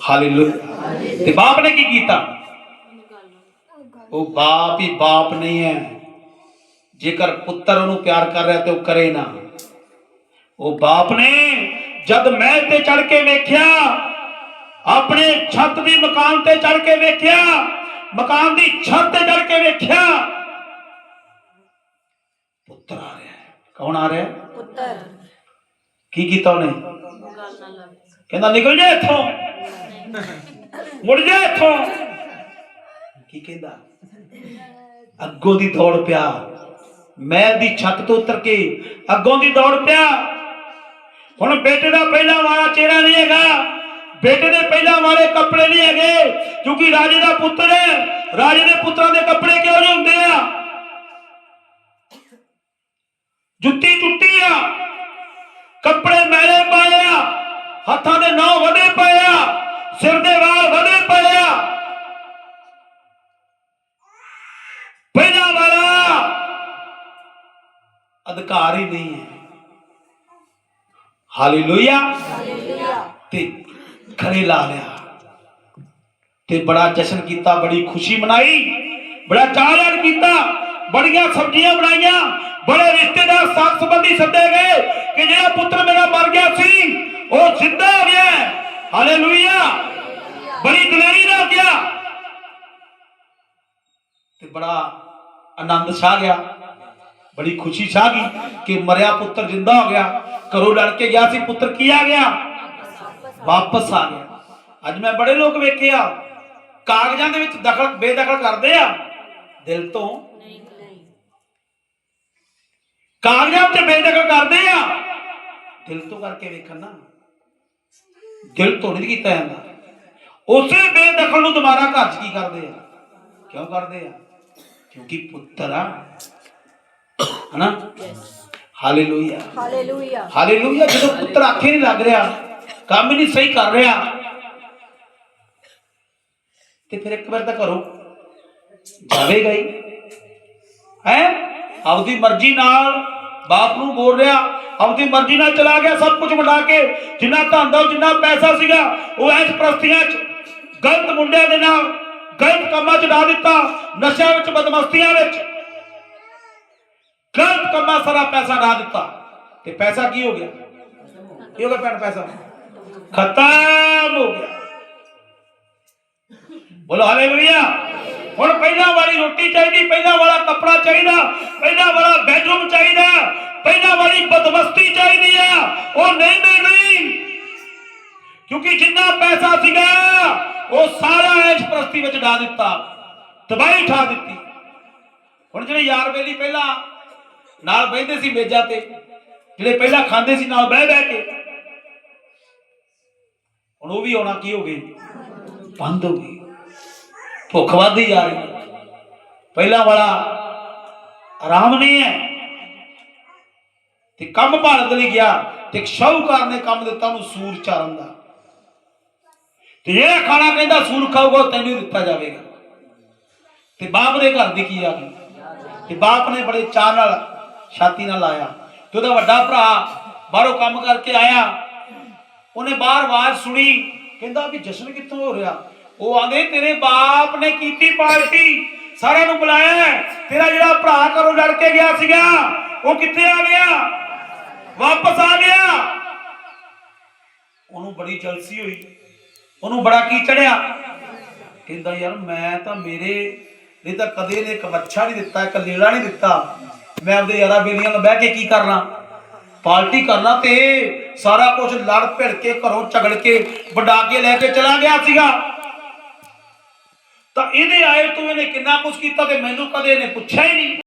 Hallelujah ਤੇ ਬਾਪ ਨੇ ਕੀ ਕੀਤਾ? ਉਹ ਬਾਪ ਹੀ ਬਾਪ ਨਹੀਂ ਹੈ। ਜੇਕਰ ਪੁੱਤਰ ਉਹਨੂੰ ਪਿਆਰ ਕਰ ਰਿਹਾ ਤੇ ਉਹ ਕਰੇ ਨਾ। ਉਹ ਬਾਪ ਨੇ ਜਦ ਮਹਿਲ ਤੇ ਚੜ ਕੇ ਵੇਖਿਆ ਆਪਣੇ ਛੱਤ ਦੀ ਮਕਾਨ ਤੇ ਚੜ ਕੇ ਵੇਖਿਆ ਮਕਾਨ ਦੀ ਛੱਤ ਤੇ ਚੜ ਕੇ ਵੇਖਿਆ ਪੁੱਤਰ ਆ ਰਿਹਾ ਕੌਣ ਆ ਰਿਹਾ ਪੁੱਤਰ। ਕੀ ਕੀਤਾ ਉਹਨੇ? ਕਹਿੰਦਾ, ਨਿਕਲ ਜਾ ਇੱਥੋਂ। ਮੁੜ ਜਾ ਇੱਥੋਂ। ਕੀ ਕਹਿੰਦਾ? ਅੱਗੋਂ ਦੀ ਦੌੜ ਪਿਆ। ਮਹਿਲ ਦੀ ਛੱਤ ਤੋਂ ਉਤਰ ਕੇ ਅੱਗੋਂ ਦੀ ਦੌੜ ਪਿਆ। ਹੁਣ ਬੇਟੇ ਦਾ ਪਹਿਲਾ ਵਾਲਾ ਚਿਹਰਾ ਨਹੀਂ ਹੈਗਾ। ਬੇਟੇ ਦੇ ਪਹਿਲਾਂ ਵਾਲੇ ਕੱਪੜੇ ਨਹੀਂ ਹੈਗੇ, ਕਿਉਂਕਿ ਰਾਜੇ ਦਾ ਪੁੱਤਰ ਹੈ। ਰਾਜੇ ਦੇ ਪੁੱਤਰਾਂ ਦੇ ਕੱਪੜੇ ਕਿਉਂ ਜਿਹੇ ਹੁੰਦੇ ਆ? ਜੁੱਤੀ ਟੁੱਟੀ ਆ। ਕੱਪੜੇ ਮੈਂ ਹੱਥਾਂ ਦੇ ਨੌ ਵਧੇ ਪਏ ਆ, ਸਿਰ ਦੇ ਵਾਲ ਵਧੇ ਪਏ ਆ। ਪਹਿਲਾ ਵਾਲਾ ਅਧਿਕਾਰ ਹੀ ਨਹੀਂ ਹੈ। ਹਾਲੇਲੂਇਆ। ਤੇ ਖੜੇ ਲਾ ਲਿਆ। ਤੇ ਬੜਾ ਜਸ਼ਨ ਕੀਤਾ, ਬੜੀ ਖੁਸ਼ੀ ਮਨਾਈ, ਬੜਾ ਚਾਅ ਕੀਤਾ, ਬੜੀਆਂ ਸਬਜ਼ੀਆਂ ਬਣਾਈਆਂ ਬੜੇ ਰਿਸ਼ਤੇਦਾਰ ਸਾਥ ਸੰਬੰਧੀ ਸੱਦੇ ਗਏ ਕਿ ਜਿਹੜਾ ਪੁੱਤਰ ਮੇਰਾ ਮਰ ਗਿਆ ਸੀ, ਉਹ ਜ਼ਿੰਦਾ ਹੋ ਗਿਆ। ਹਾਲੇਲੂਇਆ। ਬੜੀ ਦਲੇਰੀ ਨਾਲ ਗਿਆ। ਤੇ ਬੜਾ ਆਨੰਦ ਛਾ ਗਿਆ। ਬੜੀ ਖੁਸ਼ੀ ਛਾ ਗਈ ਕਿ ਮਰਿਆ ਪੁੱਤਰ ਜ਼ਿੰਦਾ ਹੋ ਗਿਆ। ਘਰੋਂ ਲੜ ਕੇ ਗਿਆ ਸੀ, ਪੁੱਤਰ ਕੀ ਆ ਗਿਆ? ਵਾਪਸ ਆ ਗਿਆ। ਅੱਜ ਮੈਂ ਬੜੇ ਲੋਕ ਵੇਖੇ ਆ। ਕਾਗਜ਼ਾਂ ਦੇ ਵਿੱਚ ਦਖਲ, ਬੇਦਖਲ ਕਰਦੇ ਆ। ਦਿਲ ਤੋਂ ਕਾਗਜ਼ਾਂ 'ਚ ਬੇਦਖਲ ਕਰਦੇ ਆ। ਦਿਲ ਤੋਂ ਕਰਕੇ ਵੇਖਣ ਨਾ। ਦਿਲ ਤੋਂ ਨਹੀਂ ਕੀਤਾ ਜਾਂਦਾ। ਉਸੇ ਬੇਦਖਲ ਨੂੰ ਦੁਬਾਰਾ ਘਰ 'ਚ ਕੀ ਕਰਦੇ ਆ? ਕਿਉਂ ਕਰਦੇ ਆ? ਕਿਉਂਕਿ ਪੁੱਤਰ ਆ। ਹਨਾ? ਹਾਲੇਲੂਇਆ। ਹਾਲੇਲੂਇਆ। ਹਾਲੇਲੂਇਆ ਜਦੋਂ ਪੁੱਤਰ ਆਖੇ ਨਹੀਂ ਲੱਗ ਰਿਹਾ ਕੰਮ ਨਹੀਂ ਸਹੀ ਕਰ ਰਿਹਾ ਤੇ ਫਿਰ ਇੱਕ ਵਾਰ ਤਾਂ ਕਰੋ। ਜਾਵੇਗਾ ਹੀ। ਹੈ? ਆਪਦੀ ਮਰਜ਼ੀ ਨਾਲ ਬਾਪ ਨੂੰ ਬੋਲ ਰਿਹਾ, ਆਪਦੀ ਮਰਜ਼ੀ ਨਾਲ ਚਲਾ ਗਿਆ ਸਭ ਕੁਝ ਵੰਡਾ ਕੇ, ਜਿੰਨਾ ਧਨ ਦਾ, ਜਿੰਨਾ ਪੈਸਾ ਸੀਗਾ, ਉਹ ਐਸ ਪ੍ਰਸਤੀਆਂ 'ਚ ਗਲਤ ਮੁੰਡਿਆਂ ਦੇ ਨਾਲ ਗਲਤ ਕੰਮਾਂ 'ਚ ਡਾ ਦਿੱਤਾ, ਨਸ਼ਿਆਂ ਵਿੱਚ, ਬਦਮਸਤੀਆਂ ਵਿੱਚ। ਗਲਤ ਕੰਮਾਂ ਸਾਰਾ ਪੈਸਾ ਡਾ ਦਿੱਤਾ। ਤੇ ਪੈਸਾ ਕੀ ਹੋ ਗਿਆ? ਕੀ ਹੋ ਗਿਆ ਭੈਣ ਪੈਸਾ? ਖਤਮ ਹੋ ਗਿਆ। ਬੋਲੋ ਹਾਲੇਲੂਇਆ ਹੁਣ ਪਹਿਲਾਂ ਵਾਲੀ ਰੋਟੀ ਚਾਹੀਦੀ, ਪਹਿਲਾਂ ਵਾਲਾ ਕੱਪੜਾ ਚਾਹੀਦਾ, ਪਹਿਲਾਂ ਵਾਲਾ ਬੈਡਰੂਮ ਚਾਹੀਦਾ। ਪਹਿਲਾਂ ਵਾਲੀ ਬਦਮਸਤੀ ਚਾਹੀਦੀ ਆ। ਉਹ ਨਹੀਂ ਮਿਲ ਰਹੀ ਕਿਉਂਕਿ ਜਿੰਨਾ ਪੈਸਾ ਸੀਗਾ, ਉਹ ਸਾਰਾ ਐਸ਼ ਪ੍ਰਸਤੀ ਵਿੱਚ ਡਾ ਦਿੱਤਾ। ਤਬਾਹੀ ਠਾ ਦਿੱਤੀ। ਹੁਣ ਜਿਹੜੇ ਯਾਰ ਬੇਲੀ ਪਹਿਲਾਂ ਨਾਲ ਬਹਿੰਦੇ ਸੀ ਮੇਜ਼ਾਂ ਤੇ, ਜਿਹੜੇ ਪਹਿਲਾਂ ਖਾਂਦੇ ਸੀ ਨਾਲ ਬਹਿ ਬਹਿ ਕੇ, ਹੁਣ ਉਹ ਵੀ ਆਉਣਾ ਕੀ ਹੋ ਗਏ? ਬੰਦ ਹੋ ਗਈ ਭੁੱਖ ਵੱਧਦੀ ਜਾ ਰਹੀ ਪਹਿਲਾਂ ਵਾਲਾ ਆਰਾਮ ਨਹੀਂ ਹੈ। ਤੇ ਕੰਮ ਭਾਰਤ ਲਈ ਗਿਆ ਤੇ ਇੱਕ ਸ਼ਾਹੂਕਾਰ ਨੇ ਕੰਮ ਦਿੱਤਾ ਉਹਨੂੰ ਸੂਰ ਚਾਰਨ ਦਾ। ਤੇ ਜਿਹੜਾ ਖਾਣਾ ਕਹਿੰਦਾ ਸੂਰ ਖਾਊਗਾ ਤੈਨੂੰ ਦਿੱਤਾ ਜਾਵੇਗਾ। ਤੇ ਬਾਪ ਦੇ ਘਰ ਦੀ ਕੀ ਆ ਗਈ? ਤੇ ਬਾਪ ਨੇ ਬੜੇ ਚਾਅ ਨਾਲ, ਛਾਤੀ ਨਾਲ ਲਾਇਆ। ਤੇ ਉਹਦਾ ਵੱਡਾ ਭਰਾ ਬਾਹਰੋਂ ਕੰਮ ਕਰਕੇ ਆਇਆ। ਉਹਨੇ ਬਾਹਰ ਆਵਾਜ਼ ਸੁਣੀ, ਕਹਿੰਦਾ ਕਿ ਜਸ਼ਨ ਕਿੱਥੋਂ ਹੋ ਰਿਹਾ? ਉਹ ਆਂਦੇ, ਤੇਰੇ ਬਾਪ ਨੇ ਕੀਤੀ ਪਾਰਟੀ, ਸਾਰਿਆਂ ਨੂੰ ਬੁਲਾਇਆ। ਤੇਰਾ ਜਿਹੜਾ ਭਰਾ ਘਰੋਂ ਲੜ ਕੇ ਗਿਆ ਸੀਗਾ, ਉਹ ਕਿੱਥੇ ਆ ਗਿਆ? ਵਾਪਸ ਆ ਗਿਆ। ਉਹਨੂੰ ਬੜੀ ਜਲਸੀ ਹੋਈ। ਉਹਨੂੰ ਬੜਾ ਕੀ ਚੜਿਆ? ਕਹਿੰਦਾ, ਯਾਰ, ਮੈਂ ਤਾਂ ਮੇਰੇ ਨੇ ਤਾਂ ਕਦੇ ਨੇ ਇੱਕ ਮੱਛਾ ਨਹੀਂ ਦਿੱਤਾ, ਇੱਕ ਲੀੜਾ ਨਹੀਂ ਦਿੱਤਾ। ਮੈਂ ਆਪਦੇ ਯਾਰਾਂ ਬੇਲੀਆਂ ਨਾਲ ਬਹਿ ਕੇ ਕੀ ਕਰਨਾ? ਪਾਰਟੀ ਕਰਨਾ ਤੇ ਸਾਰਾ ਕੁਝ ਲੜ ਭਿੜ ਕੇ ਘਰੋਂ ਝਗੜ ਕੇ ਵਡਾ ਕੇ ਲੈ ਕੇ ਚਲਾ ਗਿਆ ਸੀਗਾ। ਤਾਂ ਇਹਦੇ ਆਏ ਤੋਂ ਇਹਨੇ ਕਿੰਨਾ ਕੁਝ ਕੀਤਾ ਤੇ ਮੈਨੂੰ ਕਦੇ ਇਹਨੇ ਪੁੱਛਿਆ ਹੀ ਨਹੀਂ।